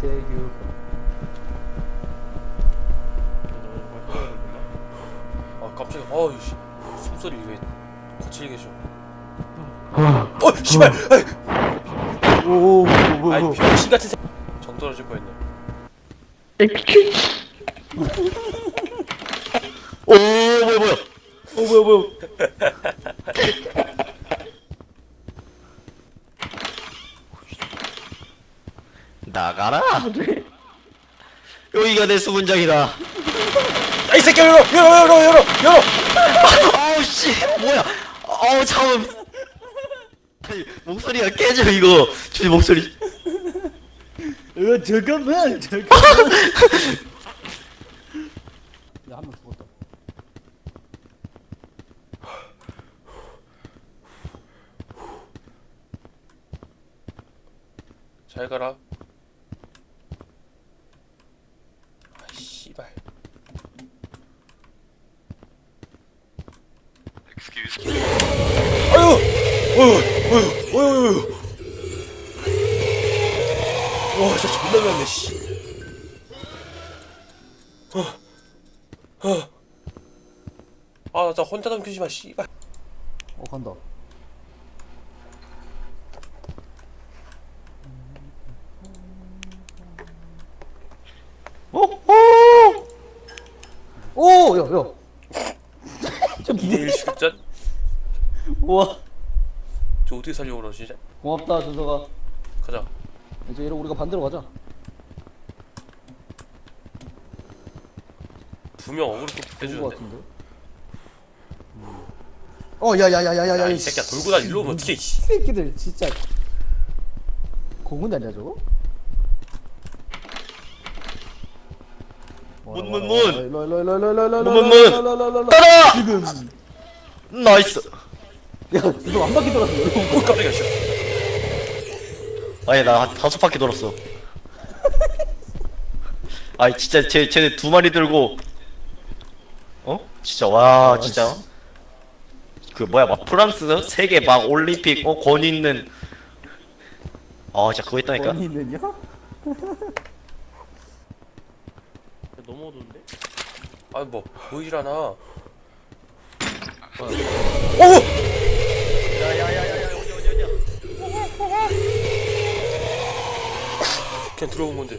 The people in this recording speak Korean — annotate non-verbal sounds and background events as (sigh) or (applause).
대규. 아 깜짝이야 어이씨. 숨소리 왜 거칠게 줘 어! 씨발! 아이, 오오오 아이 병신 같은 새... 정 떨어질 뻔했네. 오 뭐야 뭐야? 오 뭐야 뭐야 (laughs) 나가라. 여기가 내 수문장이다. 아이 새끼야 열어! 열어 열어 열어 열어! 아우 씨 뭐야. 아우 잠깐 아니 목소리가 깨져 이거. 주제 목소리. 어 잠깐만 잠깐만. 야한 명 죽었다. 잘 가라 아이 씨발 아유! 어휴! 어휴! 어휴! 어휴! 와 진짜 존나 매웠네 씨 어. 어. 아, 나 혼자 남기지 마, 씨발. 어 간다 오오야야 좀 기대 2대1 식전? (laughs) 우와 저 어떻게 살려고 그러 진짜? 고맙다 준서가 가자. 이제 이러 우리가 반대로 가자 두명 어그로 또 좋은 거 빼주는데. 같은데 어 야야야야야야 야, 이 새끼야, 돌고 다 일로 오면 어떡해, 씨. 새끼들 진짜 고문 아니야 저거? 문, 문, 문. 일로 일로 일로 일로 일로 일로 문, 문, 문. 일로 일로 일로 일로. 따라! 지금. 나이스. 야 너안 바퀴 돌았어 여기 어, 깜짝이야, 씨. 아니 나 한 다섯 바퀴 돌았어. (laughs) 아니 진짜 쟤 쟤네 두 마리 들고. 어? 진짜 와 진짜. 그 뭐야 막 프랑스 세계 막 올림픽 어 권위 있는. 아 진짜 그거 원이 있느냐? (laughs) 너무 어두운데 아, 뭐, 보이질 않아. 오! 야야야야야 어디 어디 어디야 그냥 들어온 건데.